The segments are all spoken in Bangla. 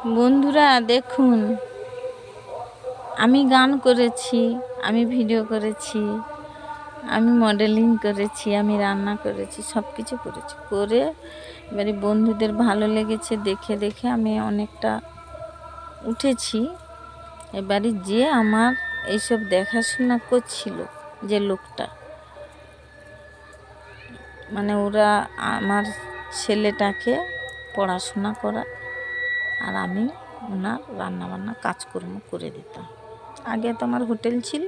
বন্ধুরা, দেখুন, আমি গান করেছি, আমি ভিডিও করেছি, আমি মডেলিং করেছি, আমি রান্না করেছি সব কিছু করেছি। করে এবারে বন্ধুদের ভালো লেগেছে, দেখে দেখে আমি অনেকটা উঠেছি। এবারে যে আমার এইসব দেখাশোনা করছিল, যে লোকটা মানে ওরা আমার ছেলেটাকে পড়াশোনা করা আর আমি ওনার রান্নাবান্না কাজকর্ম করে দিতাম। আগে তো আমার হোটেল ছিল,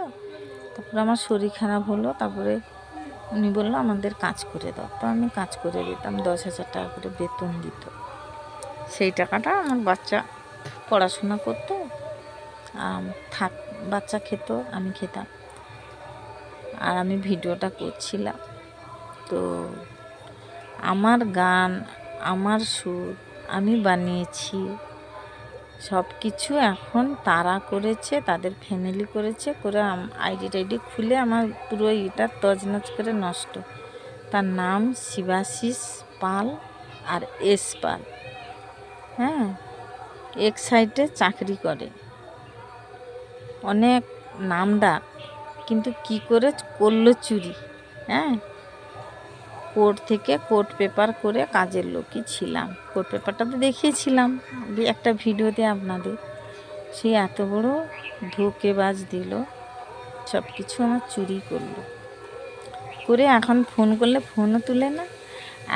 তারপরে আমার শরীর খারাপ হলো, তারপরে উনি বলল, আমাদের কাজ করে দাও। তো আমি কাজ করে দিতাম, দশ হাজার টাকা করে বেতন দিত। সেই টাকাটা আমার বাচ্চা পড়াশোনা করতো থাক, বাচ্চা খেত, আমি খেতাম। আর আমি ভিডিওটা করছিলাম। তো আমার গান, আমার সুর আমি বানিয়েছি। সব কিছু এখন তারা করেছে, তাদের ফ্যামিলি করেছে, করে আইডি টাইডি খুলে আমার পুরো এটা তজনজ করে নষ্ট। তার নাম শিবাশিস পাল আর এস পাল। হ্যাঁ এক সাইডে চাকরি করে। অনেক নামডাক, কিন্তু কি করে করল চুরি হ্যাঁ? কোর্ট থেকে কোর্ট পেপার করে কাজের লোকই ছিলাম। কোর্ট পেপারটা তো দেখিয়েছিলাম একটা ভিডিওতে আপনাদের। সে এত বড় ধোকেবাজ দিল সব কিছু আমার চুরি করল। করে এখন ফোন করলে ফোনও তুলে না।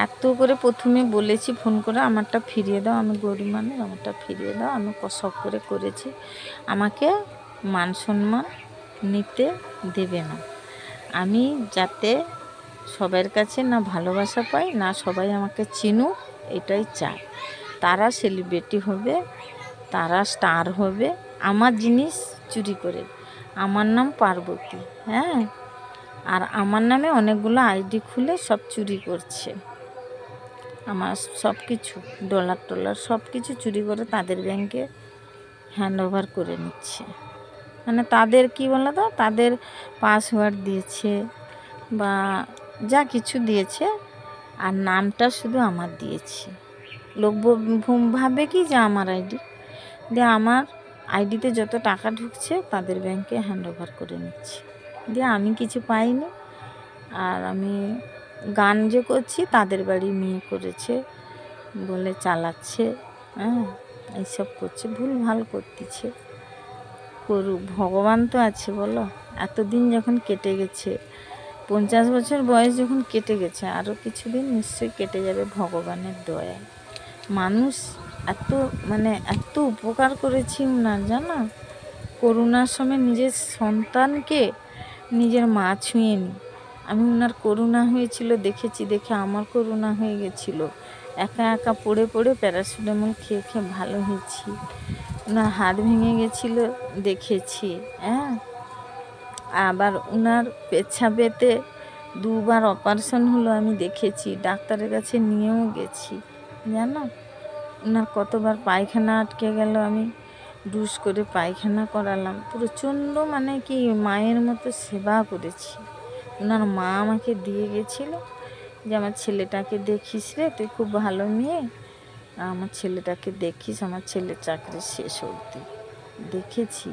এত করে প্রথমে বলেছি ফোন করে, আমারটা ফিরিয়ে দাও, আমি গরিব মানুষ, আমারটা ফিরিয়ে দাও, আমি সব করে করেছি। আমাকে মান সম্মান নিতে দেবে না। আমি যাতে সবার কাছে না ভালোবাসা পাই না সবাই আমাকে চিনুক, এটাই চায় তারা সেলিব্রিটি হবে, তারা স্টার হবে, আমার জিনিস চুরি করে, আমার নাম পার্বতী হ্যাঁ? আর আমার নামে অনেকগুলো আইডি খুলে সব চুরি করছে। আমার সব কিছু ডলার টলার সব কিছু চুরি করে তাদের ব্যাংকে হ্যান্ড ওভার করে নিচ্ছে। মানে তাদের কি বলো তো তাদের পাসওয়ার্ড দিয়েছে বা যা কিছু দিয়েছে, আর নামটা শুধু আমার দিয়েছি। লোক ভাবে কি যে আমার আইডি? দিয়ে আমার আইডিতে যত টাকা ঢুকছে, তাদের ব্যাংকে হ্যান্ড ওভার করে নিচ্ছে। দিয়ে আমি কিছু পাইনি, আর আমি গান যে করছি, তাদের বাড়ি মেয়ে করেছে বলে চালাচ্ছে হ্যাঁ এইসব করছে ভুল ভালো করতেছে। করুক, ভগবান তো আছে বলো। এতদিন যখন কেটে গেছে পঞ্চাশ বছর বয়স যখন কেটে গেছে আরও কিছুদিন নিশ্চয়ই কেটে যাবে ভগবানের দয়ায়। মানুষ এত মানে এত উপকার করেছি না জানো? করোনার সময় নিজের সন্তানকে নিজের মা ছুঁয়েনি আমি ওনার করুণা হয়েছিল, দেখেছি, দেখে আমার করোনা হয়ে গেছিল। একা একা পড়ে পড়ে প্যারাসিটামল খেয়ে খেয়ে ভালো হয়েছি। ওনার হাত ভেঙে গেছিল, দেখেছি হ্যাঁ? আবার ওনার পেছাবেতে দুবার অপারেশন হলো আমি দেখেছি, ডাক্তারের কাছে নিয়েও গেছি। জানো? ওনার কতবার পায়খানা আটকে গেল, আমি ডুস করে পায়খানা করালাম। প্রচণ্ড মানে কি মায়ের মতো সেবা করেছি। ওনার মা আমাকে দিয়ে গেছিল যে, আমার ছেলেটাকে দেখিস রে, তুই খুব ভালো মেয়ে। আমার ছেলেটাকে দেখিস, আমার ছেলের চাকরি শেষ অবধি। দেখেছি।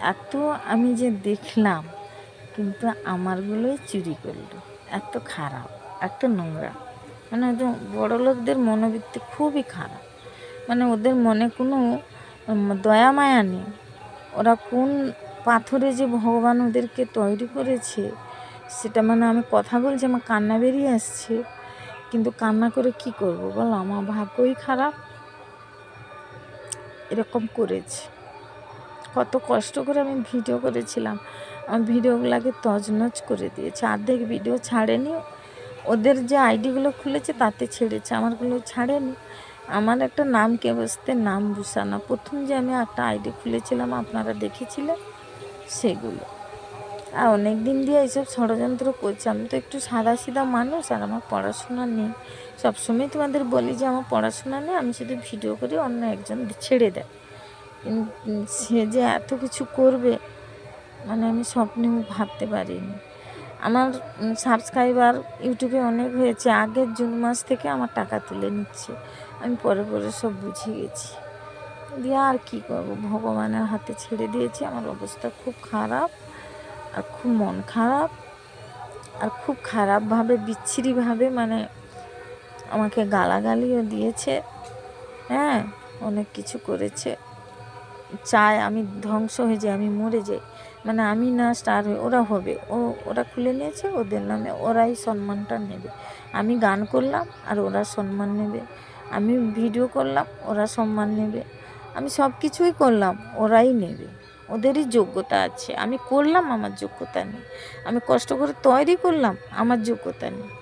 এত আমি যে দেখলাম, কিন্তু আমারগুলোই চুরি করল। এত খারাপ এত নোংরা। মানে ওদের বড় লোকদের মনোবৃত্তি খুবই খারাপ। মানে ওদের মনে কোনো দয়া মায়া নেই। ওরা কোন পাথরে যে ভগবান ওদেরকে তৈরি করেছে, সেটা মানে আমি কথা বলছি, আমার কান্না বেরিয়ে আসছে। কিন্তু কান্না করে কি করব বলো? আমার ভাগ্যই খারাপ। এরকম করেছে। কত কষ্ট করে আমি ভিডিও করেছিলাম। আমার ভিডিওগুলোকে তজনজ করে দিয়েছে। অর্ধেক ভিডিও ছাড়েনি। ওদের যে আইডিগুলো খুলেছে তাতে ছেড়েছে, আমারগুলো ছাড়েনি। আমার একটা নাম কে বসতে? নাম বুসানা। প্রথম যে আমি একটা আইডি খুলেছিলাম, আপনারা দেখেছিলেন? সেগুলো। আর অনেক দিন দিয়ে এইসব ষড়যন্ত্র করছে। আমি তো একটু সাদা সিধা মানুষ আর আমার পড়াশোনা নেই। সবসময় তোমাদের বলি যে আমার পড়াশোনা নেই, আমি শুধু ভিডিও করি, অন্য একজন ছেড়ে দেয়। সে যে এত কিছু করবে মানে আমি স্বপ্নেও ভাবতে পারিনি। আমার সাবস্ক্রাইবার ইউটিউবে অনেক হয়েছে, আগের জুন মাস থেকে আমার টাকা তুলে নিচ্ছে। আমি পরে পরে সব বুঝে গেছি। দিয়ে আর কী করব? ভগবানের হাতে ছেড়ে দিয়েছি, আমার অবস্থা খুব খারাপ আর খুব মন খারাপ। আর খুব খারাপভাবে, বিচ্ছিরিভাবে মানে আমাকে গালাগালিও দিয়েছে। হ্যাঁ অনেক কিছু করেছে। চায়, আমি ধ্বংস হয়ে যাই, আমি মরে যাই। মানে আমি না স্টার হয়ে, ওরা হবে। ও, ওরা খুলে নিয়েছে, ওদের নামে ওরাই সম্মানটা নেবে। আমি গান করলাম আর ওরা সম্মান নেবে। আমি ভিডিও করলাম, ওরা সম্মান নেবে। আমি সব কিছুই করলাম, ওরাই নেবে। ওদেরই যোগ্যতা আছে। আমি করলাম, আমার যোগ্যতা নেই। আমি কষ্ট করে তৈরি করলাম, আমার যোগ্যতা নেই।